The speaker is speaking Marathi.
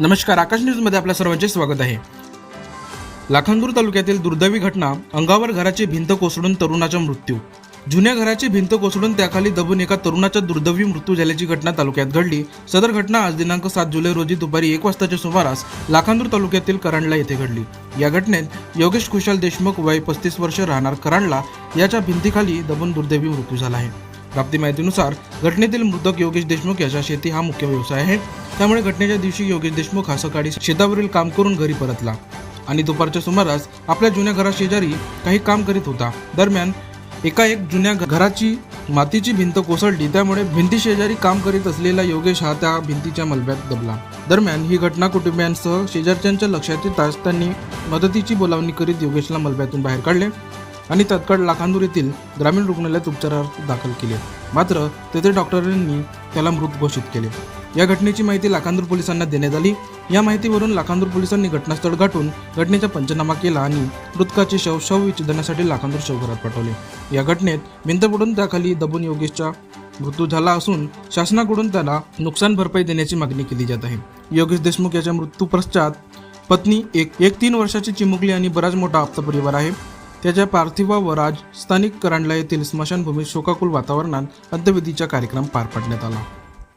नमस्कार आकाश न्यूजमध्ये आपल्या सर्वांचे स्वागत आहे. लाखांदूर तालुक्यातील दुर्दैवी घटना अंगावर घराची भिंत कोसळून तरुणाचा मृत्यू. जुन्या घराची भिंत कोसळून त्याखाली दबून एका तरुणाचा दुर्दैवी मृत्यू झाल्याची घटना तालुक्यात घडली. सदर घटना आज दिनांक सात जुलै रोजी दुपारी एक वाजताच्या सुमारास लाखांदूर तालुक्यातील करांडला येथे घडली. या घटनेत योगेश खुशाल देशमुख वय पस्तीस वर्ष राहणार करांडला याच्या भिंतीखाली दबून दुर्दैवी मृत्यू झाला आहे. प्राप्ती माहितीनुसार घटनेतील मृतक योगेश देशमुख याचा शेती हा मुख्य व्यवसाय आहे. त्यामुळे घटनेच्या दिवशी योगेश देशमुख हा सकाळी शेतावरील काम करून घरी परतला. आणि दुपारच्या सुमारास आपल्या जुन्या घराशेजारी काही काम करीत होता. दरम्यान एका एक जुन्या घराची मातीची भिंत कोसळली. त्यामुळे भिंती शेजारी काम करीत असलेला योगेश हा त्या भिंतीच्या मलब्यात दबला. दरम्यान ही घटना कुटुंबियांसह शेजारच्यांच्या लक्षात येताच त्यांनी मदतीची बोलावणी करीत योगेशला मलब्यातून बाहेर काढले आणि तत्काळ लाखांदूर येथील ग्रामीण रुग्णालयात उपचारार्थ दाखल केले. मात्र तेथे डॉक्टरांनी त्याला मृत घोषित केले. या घटनेची माहिती लाखांदूर पोलिसांना देण्यात आली. या माहितीवरून लाखांदूर पोलिसांनी घटनास्थळ गाठून घटनेचा पंचनामा केला आणि मृतकाचे शव शव विच्छेदनासाठी लाखांदूर शवघरात पाठवले. या घटनेत भिंत पडून त्याखाली दबून योगेशचा मृत्यू झाला असून शासनाकडून त्याला नुकसान भरपाई देण्याची मागणी केली जात आहे. योगेश देशमुख याच्या मृत्यू पश्चात पत्नी एक एक तीन वर्षाची चिमुकली आणि बराच मोठा आप्त परिवार आहे. त्याच्या पार्थिवावर आज स्थानिक करांडला येथील स्मशानभूमीत शोकाकुल वातावरणात अंत्यविधीचा कार्यक्रम पार पाडण्यात आला.